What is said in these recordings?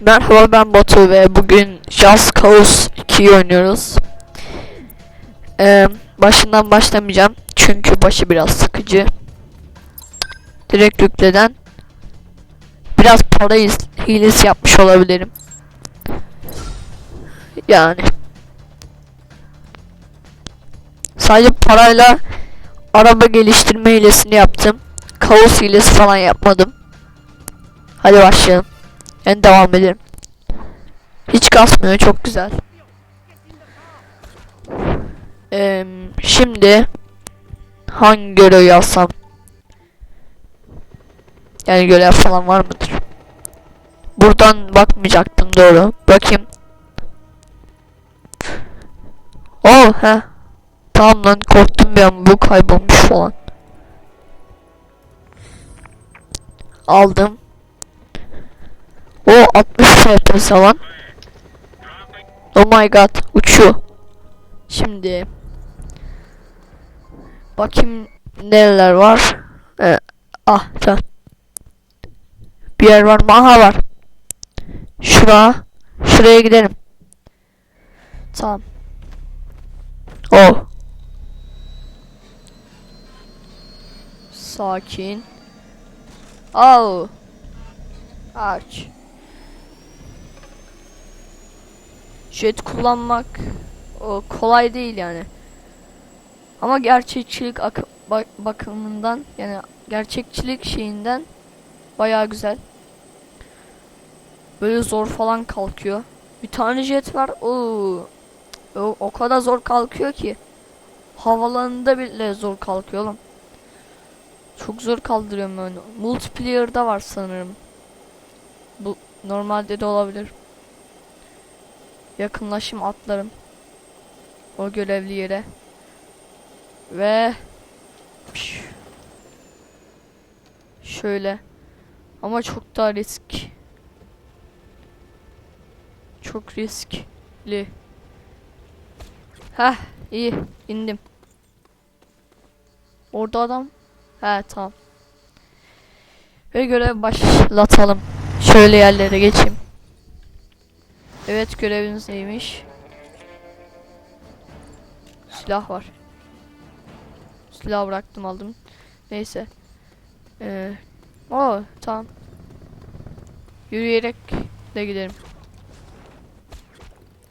Merhaba ben Batu ve bugün Just Cause 2'yi oynuyoruz. Ee, başından başlamayacağım çünkü başı biraz sıkıcı. Direkt yükleden biraz para hilesi yapmış olabilirim. Yani sadece parayla araba geliştirme hilesini yaptım. Kaos hilesi falan yapmadım. Hadi başlayalım. Ben devam edelim. Hiç kasmıyor çok güzel. Eee, şimdi hangi görev yazsam? Yani görev falan var mıdır? Buradan bakmayacaktım doğru. Bakayım. Oh he. Tamam lan korktum bir an bu kaybolmuş falan. Aldım. O 60 FPS falan. Oh my god uçuyor. Şimdi bakayım nereler var. Ee, ah tamam. Bir yer var mı? Var. Şura. Şuraya gidelim. Tamam. Oh. Sakin. Au. Aç. Jet kullanmak o kolay değil yani. Ama gerçekçilik ak- bak- bakımından yani gerçekçilik şeyinden bayağı güzel. Böyle zor falan kalkıyor. Bir tane jet var. Oo. O, o kadar zor kalkıyor ki. Havalarında bile zor kalkıyor oğlum. Çok zor kaldırıyorum ben. Multiplayer'da var sanırım. Bu normalde de olabilir. Yakınlaşım atlarım. O görevli yere. Ve şöyle. Ama çok daha risk. Çok riskli. Heh iyi indim. Orada adam. He tamam. Ve görev başlatalım. Şöyle yerlere geçeyim. Evet göreviniz neymiş? Silah var. Silah bıraktım aldım. Neyse. Ee, o tamam. Yürüyerek de giderim.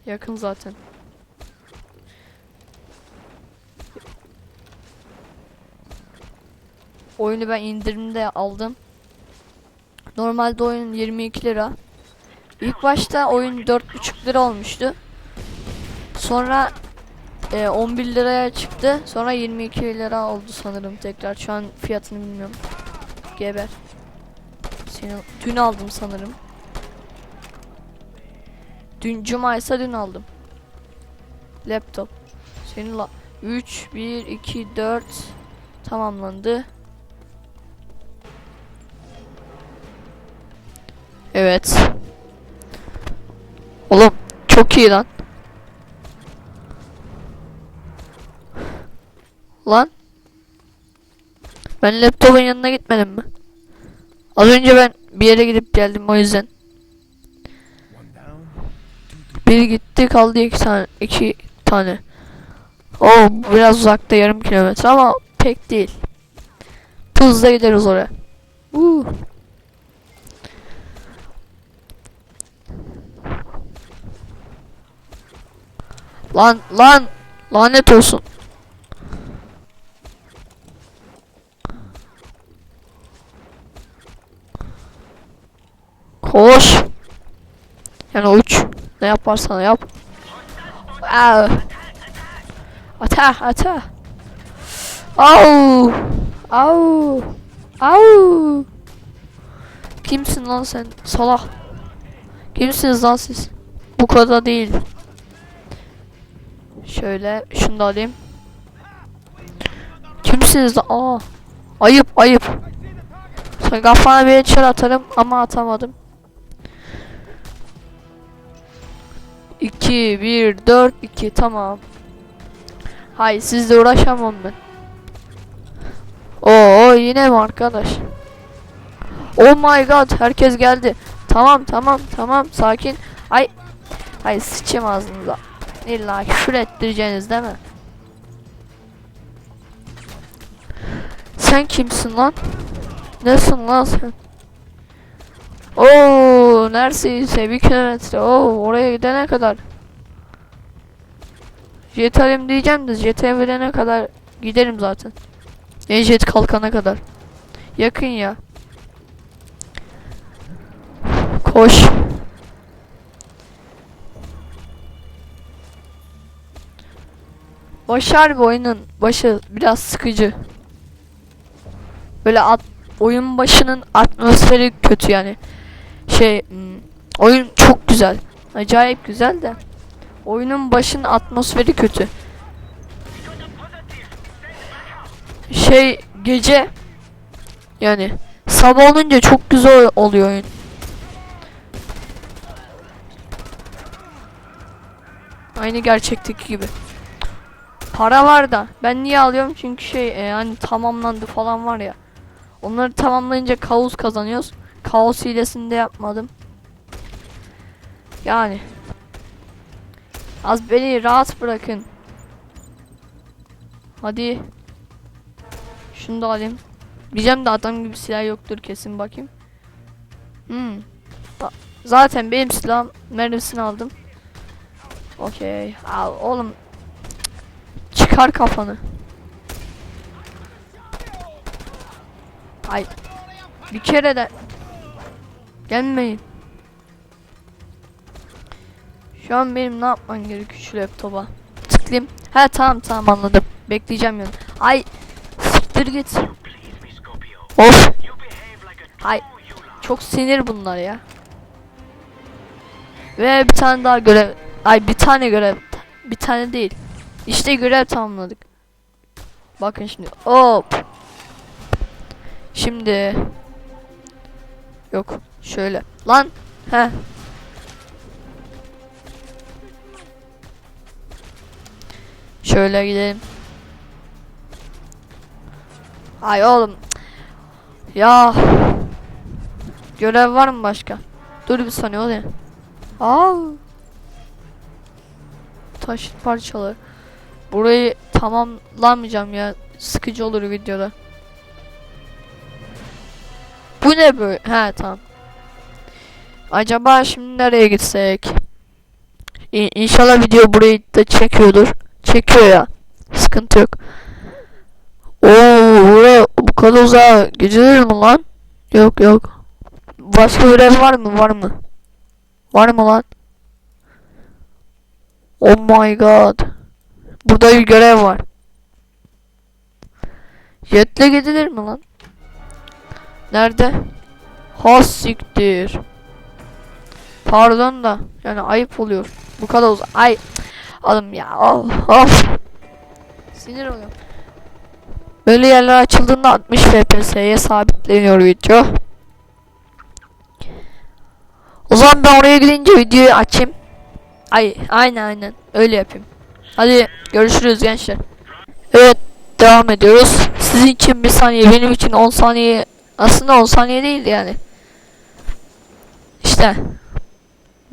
Yakın zaten. Oyunu ben indirimde aldım. Normalde oyun 22 lira. İlk başta oyun 4,5 lira olmuştu. Sonra e, 11 liraya çıktı. Sonra 22 lira oldu sanırım tekrar. Şu an fiyatını bilmiyorum. Geber. Seni dün aldım sanırım. Dün cuma ise dün aldım. Laptop. Senin la 3 1 2 4 tamamlandı. Evet. Oğlum çok iyi lan. Lan. Ben laptopun yanına gitmedim mi? Az önce ben bir yere gidip geldim o yüzden. Bir gitti kaldı iki tane. iki tane. O biraz uzakta yarım kilometre ama pek değil. Hızla gideriz oraya. Uh. Lan lan lanet olsun. Koş. Yani uç. Ne yaparsan yap. Aa. Ata ata. Au. Au. Au. Kimsin lan sen? Salak. Kimsiniz lan siz? Bu kadar değil. Şöyle şunu da alayım. Kimsiniz lan? Aa. Ayıp ayıp. Sen kafana bir headshot atarım ama atamadım. 2 1 4 2 tamam. Hay sizle uğraşamam ben. Oo yine mi arkadaş? Oh my god herkes geldi. Tamam tamam tamam sakin. Ay. Ay sıçayım ağzınıza. İlla küfür ettireceğiniz değil mi? Sen kimsin lan? Nesin lan sen? Oo, neredeyse bir kilometre. Oo, oraya gidene kadar. Jet diyeceğim de jet'e verene kadar giderim zaten. Yani jet kalkana kadar. Yakın ya. Koş. Başar bir oyunun başı biraz sıkıcı. Böyle at, oyun başının atmosferi kötü yani. Şey hmm, oyun çok güzel. Acayip güzel de. Oyunun başının atmosferi kötü. Şey gece yani sabah olunca çok güzel oluyor oyun. Aynı gerçekteki gibi. Para var da ben niye alıyorum çünkü şey e, hani tamamlandı falan var ya. Onları tamamlayınca kaos kazanıyoruz. Kaos hilesini de yapmadım. Yani. Az beni rahat bırakın. Hadi. Şunu da alayım. Diyeceğim de adam gibi silah yoktur kesin bakayım. Hmm. Zaten benim silahım mermisini aldım. Okey. Al oğlum. Çıkar kafanı. Ay. Bir kere de gelmeyin. Şu an benim ne yapmam gerekiyor şu laptopa? Tıklayayım. He tamam tamam anladım. Bekleyeceğim yani. Ay siktir git. Of. Ay çok sinir bunlar ya. Ve bir tane daha görev. Ay bir tane görev. Bir tane değil. İşte görev tamamladık. Bakın şimdi. Hop. Şimdi. Yok. Şöyle. Lan. He. Şöyle gidelim. Ay oğlum. Ya. Görev var mı başka? Dur bir saniye o ne? Aa. Taş parçaları. Burayı tamamlamayacağım ya. Sıkıcı olur videoda. Bu ne böyle? He tamam. Acaba şimdi nereye gitsek? İ- İnşallah video burayı da çekiyordur. Çekiyor ya. Sıkıntı yok. Oo, buraya bu kadar uzağa gidilir mi lan? Yok yok. Başka görev var mı? Var mı? Var mı lan? Oh my god. Burada bir görev var. Jetle gidilir mi lan? Nerede? Ha siktir. Pardon da yani ayıp oluyor. Bu kadar uzak. Ay alım ya. Of, of. Sinir oluyorum. Böyle yerler açıldığında 60 FPS'ye sabitleniyor video. O zaman ben oraya gidince videoyu açayım. Ay aynen aynen öyle yapayım. Hadi görüşürüz gençler. Evet devam ediyoruz. Sizin için bir saniye benim için 10 saniye aslında 10 saniye değil yani. İşte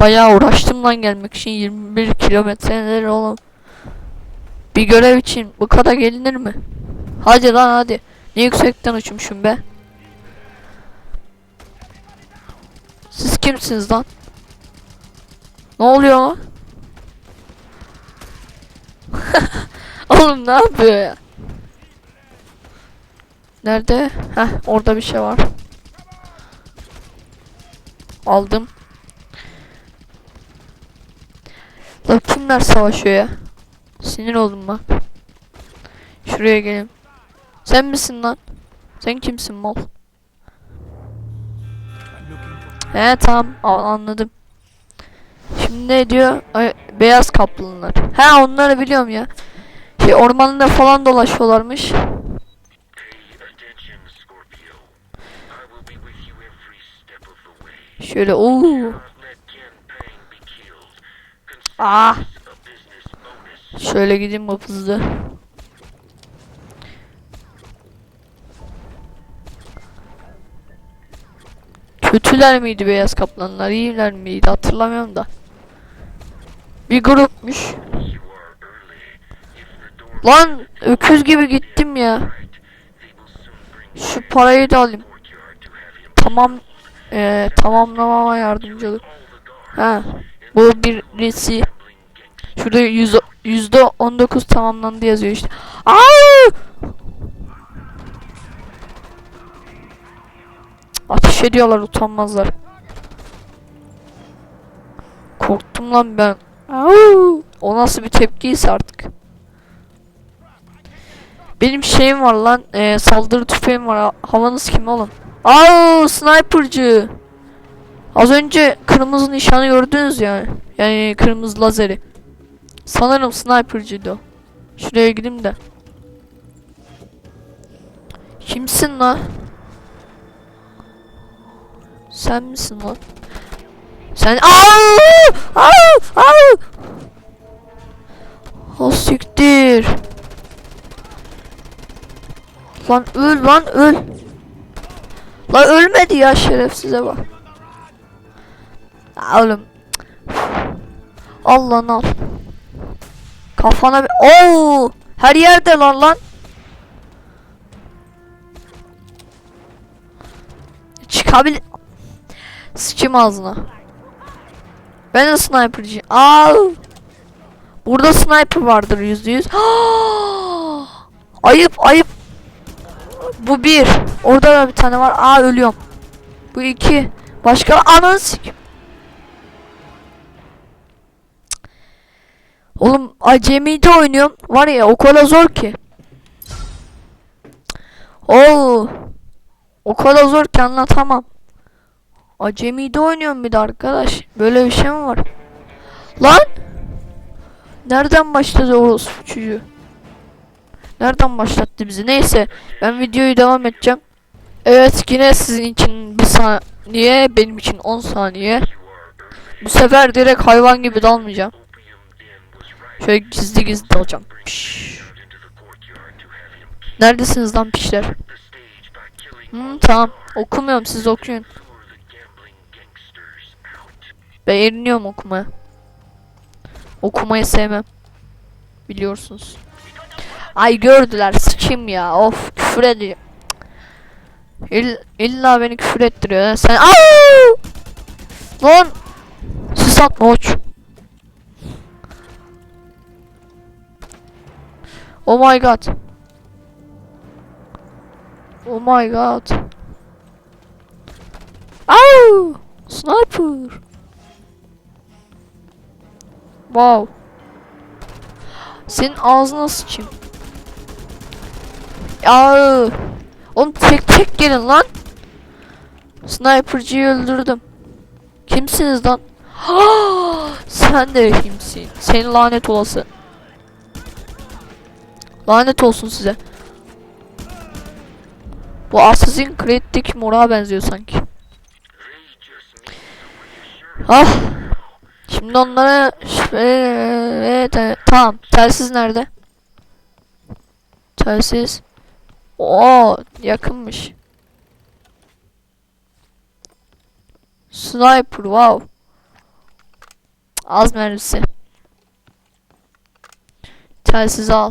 bayağı uğraştım lan gelmek için 21 kilometre neler oğlum. Bir görev için bu kadar gelinir mi? Hadi lan hadi. Ne yüksekten uçmuşum be. Siz kimsiniz lan? Ne oluyor? Oğlum ne yapıyor ya? Nerede? Heh orada bir şey var. Aldım. Lan kimler savaşıyor ya? Sinir oldum bak. Şuraya gelin. Sen misin lan? Sen kimsin mal? He tamam anladım. Şimdi ne diyor? Ay, beyaz kaplanlar. He onları biliyorum ya. Şey ormanda falan dolaşıyorlarmış. Pay attention, Scorpio. I will be Kötüler miydi beyaz kaplanlar? iyiler miydi? Hatırlamıyorum da. Bir grupmuş. Lan öküz gibi gittim ya. Şu parayı da alayım. Tamam. Eee tamamlamama yardımcı olur. Ha. Bu birisi. Şurada yüz, yüzde on dokuz tamamlandı yazıyor işte. Aa! Ateş ediyorlar utanmazlar. Korktum lan ben. O nasıl bir tepkiyse artık. Benim şeyim var lan. eee, saldırı tüfeğim var. Ha- Havanız kim oğlum? Aa, sniper'cı. Az önce kırmızı nişanı gördünüz ya. Yani kırmızı lazeri. Sanırım sniper'cıydı o. Şuraya gideyim de. Kimsin lan? Sen misin lan? Sen Aa! Aa! Aa! O siktir. Lan öl lan öl. Lan ölmedi ya şerefsize bak. Oğlum. Al al. Kafana bir... Oo! Her yerde lan lan. Çıkabil... Sıçayım ağzına. Ben de sniper'cıyım. Aa! Burada sniper vardır yüzde yüz. ayıp ayıp. Bu bir. Orada da bir tane var. Aa ölüyorum. Bu iki. Başka ananı. Oğlum acemide oynuyorum. Var ya o kadar zor ki. Oo. O kadar zor ki anlatamam. Acemide oynuyorum bir de arkadaş. Böyle bir şey mi var? Lan! Nereden başladı orospu çocuğu? Nereden başlattı bizi? Neyse ben videoyu devam edeceğim. Evet yine sizin için bir saniye benim için 10 saniye. Bu sefer direkt hayvan gibi dalmayacağım. Şöyle gizli gizli dalacağım. Keep Neredesiniz lan pişler? Hı, tamam. Okumuyorum siz okuyun. Ben eriniyorum okumaya. Okumayı sevmem. Biliyorsunuz. Ay gördüler sıçayım ya. Of küfür ediyor. İll, illa beni küfür ettiriyor. Sen Au! Lan! Sis atma uç. Oh my god. Oh my god. Au! Sniper. Wow. Senin ağzına sıçayım. Ya. Oğlum tek tek gelin lan. Sniper'cıyı öldürdüm. Kimsiniz lan? Sen de kimsin? Senin lanet olası. Lanet olsun size. Bu Assassin's Creed'deki mora benziyor sanki. Ah. Şimdi onlara evet, evet, tamam. Telsiz nerede? Telsiz. Oo, yakınmış. Sniper, wow. Az mermisi. Telsiz al.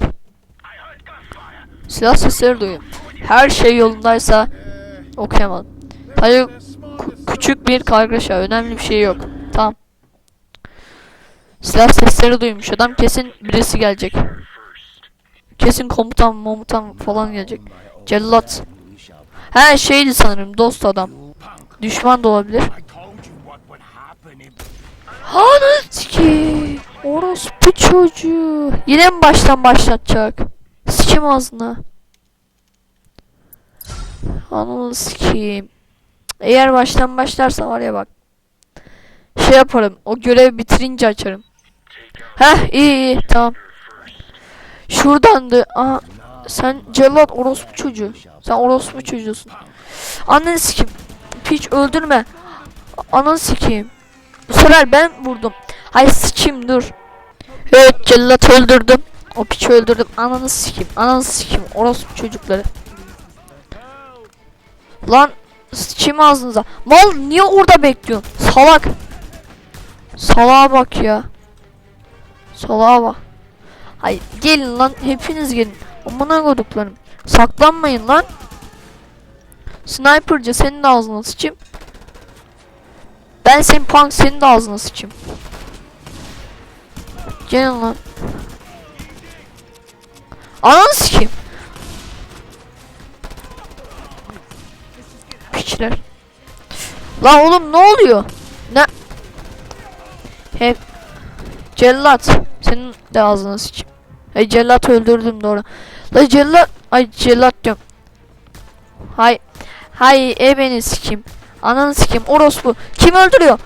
Silah sesleri duyun. Her şey yolundaysa okuyamadım. Hayır, küçük bir kargaşa. Önemli bir şey yok. Tamam. Silah sesleri duymuş. Adam kesin birisi gelecek. Kesin komutan, momutan falan gelecek. Cellat. He şeydi sanırım dost adam. Düşman da olabilir. I told you what would happen if Hanı ki. Orospu çocuğu. Yine mi baştan başlatacak? Sikim ağzına. Ananı sikeyim. Eğer baştan başlarsa var ya bak. Şey yaparım. O görevi bitirince açarım. Heh iyi iyi tamam. Şuradandı. Aa, sen cellat orospu çocuğu. Sen orospu çocuğusun. Ananı sikeyim. Piç öldürme. Ananı sikeyim. Bu sefer ben vurdum. Hay sıçayım dur. Evet cellat öldürdüm. O piçi öldürdüm. Ananı sikeyim. Ananı sikeyim. Orospu çocukları. Lan sıçayım ağzınıza. Mal niye orada bekliyorsun? Salak. Salağa bak ya. Salağa bak. Hayır gelin lan hepiniz gelin. Amına koduklarım. Saklanmayın lan. Sniper'cı senin de ağzına sıçayım. Ben senin punk senin de ağzına sıçayım. Gelin lan. Ananı sikeyim. Piçler. Lan oğlum ne oluyor? Ne? Hep cellat. Senin de ağzına sıçayım. Ay cellat öldürdüm doğru. La cellat. Ay cellat diyorum. Hay. Hay e beni sikeyim. Ananı sikeyim. Orospu. Kim öldürüyor?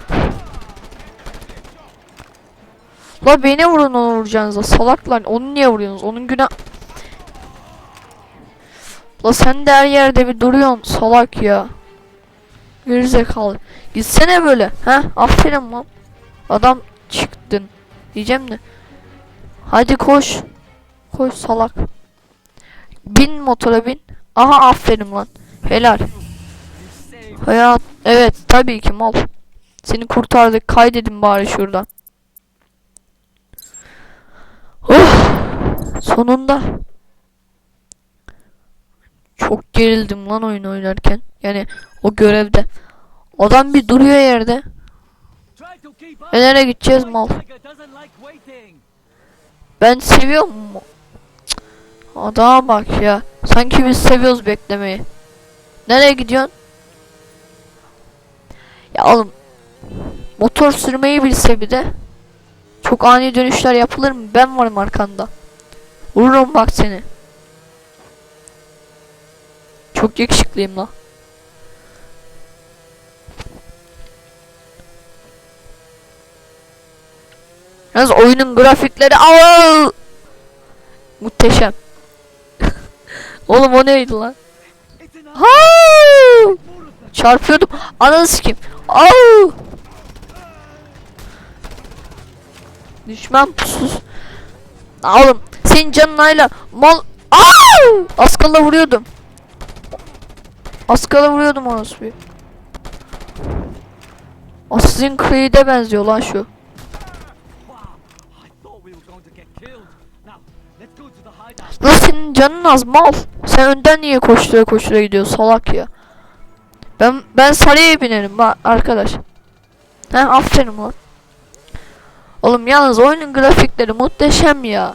La beni vurun onu vuracaksınız. la Salaklar. Onu niye vuruyorsunuz? Onun günah. La sen de her yerde bir duruyorsun. Salak ya. Gerizekalı. Gitsene böyle. Ha? Aferin lan. Adam çıktın. Diyeceğim de. Hadi koş. Koş salak. Bin motora bin. Aha aferin lan. Helal. Hayat. Evet tabii ki mal. Seni kurtardık. Kaydedin bari şuradan. Oh! Sonunda. Çok gerildim lan oyun oynarken. Yani o görevde. Adam bir duruyor yerde. E nereye gideceğiz mal? Ben seviyorum? Cık, Adama bak ya. Sanki biz seviyoruz beklemeyi. Nereye gidiyorsun? Ya oğlum. Motor sürmeyi bilse bir de. Çok ani dönüşler yapılır mı? Ben varım arkanda. Vururum bak seni. Çok yakışıklıyım la. Yalnız oyunun grafikleri aa! Muhteşem. Oğlum o neydi lan? Ha! Çarpıyordum. Ananı sikeyim. Au! Düşman pusuz. Oğlum senin canın hala mal. Au! Az kala vuruyordum. Az kala vuruyordum orospuyu. Assassin's Creed'e benziyor lan şu. Senin canın az mal. Sen önden niye koştura koştura gidiyorsun salak ya. Ben ben sarıya binerim bak arkadaş. He aferin lan. Oğlum yalnız oyunun grafikleri muhteşem ya.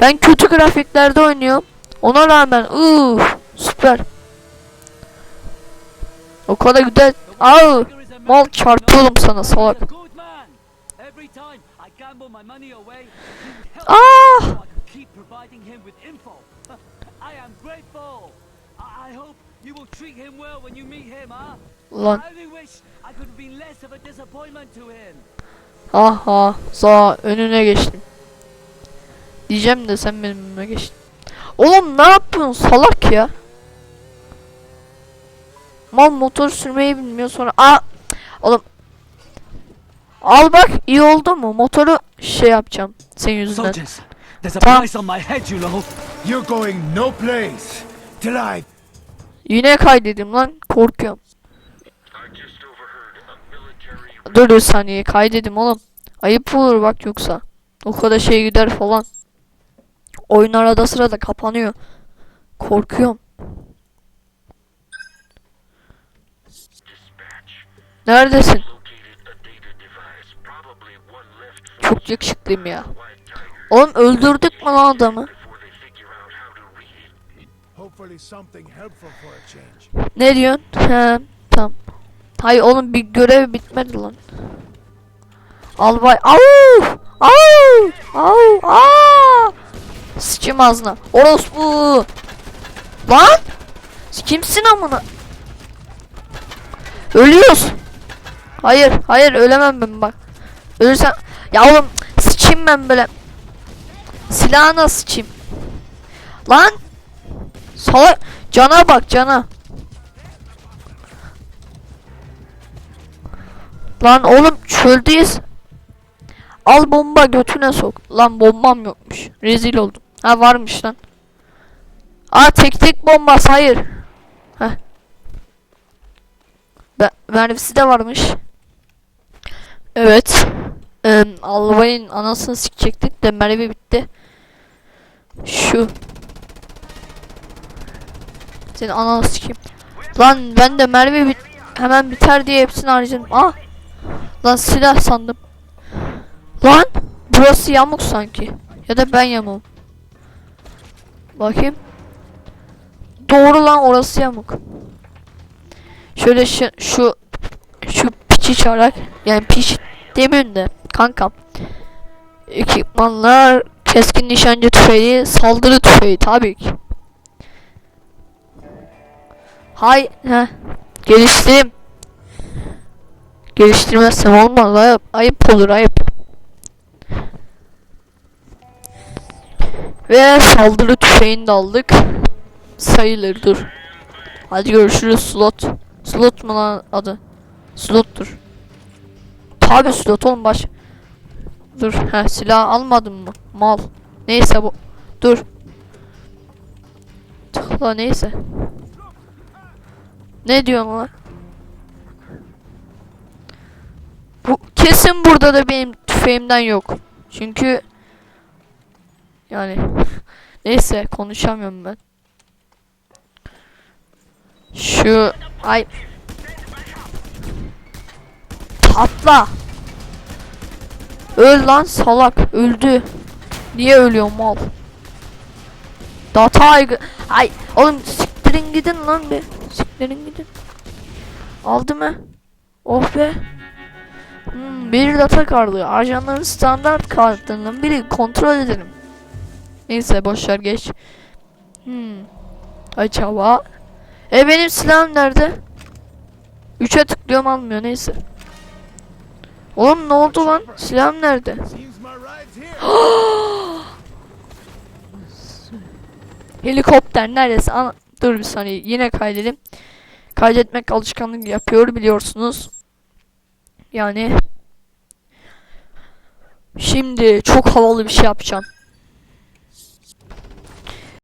Ben kötü grafiklerde oynuyorum. Ona rağmen ıı süper. O kadar güzel. Au mal çarpıyorum sana salak. Ah! You will treat him well when you meet him, huh? Lan I only wish I could have been less of a disappointment to him. aha sağ önüne geçtim. Diyeceğim de sen benim önüme geçtin. Oğlum ne yapıyorsun salak ya? Mal motor sürmeyi bilmiyor sonra. Aa oğlum. Al bak iyi oldu mu? Motoru şey yapacağım senin yüzünden. Soldiers, there's a price on my head, you know. You're going no place till I Yine kaydedim lan korkuyorum. Dur bir saniye kaydedim oğlum. Ayıp olur bak yoksa. O kadar şey gider falan. Oyun arada sırada kapanıyor. Korkuyorum. Neredesin? Çok yakışıklıyım ya. Oğlum öldürdük mü lan adamı? Ne diyorsun? He tamam. Hayır oğlum bir görev bitmedi lan. Albay. Au! Au! Au! Aa! Sıçayım ağzına. Orospu! Lan! Kimsin amına? Ölüyoruz. Hayır, hayır ölemem ben bak. Ölürsem ya oğlum sıçayım ben böyle. Silahına sıçayım. Lan! Salak cana bak cana. Lan oğlum çöldeyiz. Al bomba götüne sok. Lan bombam yokmuş. Rezil oldum. Ha varmış lan. Aa tek tek bombas hayır. Heh. Be Mervisi de varmış. Evet. Ee, Albay'ın anasını sikecektik de Merve bitti. Şu. Senin ananı sikeyim. Lan ben de Merve bit hemen biter diye hepsini harcadım. Ah. Lan silah sandım. Lan burası yamuk sanki. Ya da ben yamuğum. Bakayım. Doğru lan orası yamuk. Şöyle şu şu şu piçi çağırarak yani piç demiyorum da kankam. Ekipmanlar keskin nişancı tüfeği, saldırı tüfeği tabii ki. Hay he geliştireyim. Geliştirmezsem olmaz ayıp, ayıp olur ayıp. Ve saldırı tüfeğini de aldık. Sayılır dur. Hadi görüşürüz slot. Slot mu lan adı? Slottur. Tabi slot oğlum baş. Dur he silah almadım mı? Mal. Neyse bu. Dur. Tıkla neyse. Ne diyorsun? Bu kesin burada da benim tüfeğimden yok. Çünkü yani neyse konuşamıyorum ben. Şu ay patla. Öl lan salak öldü. Niye ölüyor mal? Data aygı. Ay oğlum siktirin gidin lan be. Siktirin gidin. Aldı mı? Oh be. Hmm, bir data kartı. Ajanların standart kartlarından biri kontrol edelim. Neyse boşver geç. Hmm. Acaba. E benim silahım nerede? 3'e tıklıyorum almıyor neyse. Oğlum ne oldu lan? Silahım nerede? Helikopter neredeyse? Ana Dur bir saniye yine kaydedelim. Kaydetmek alışkanlık yapıyor biliyorsunuz. Yani Şimdi çok havalı bir şey yapacağım.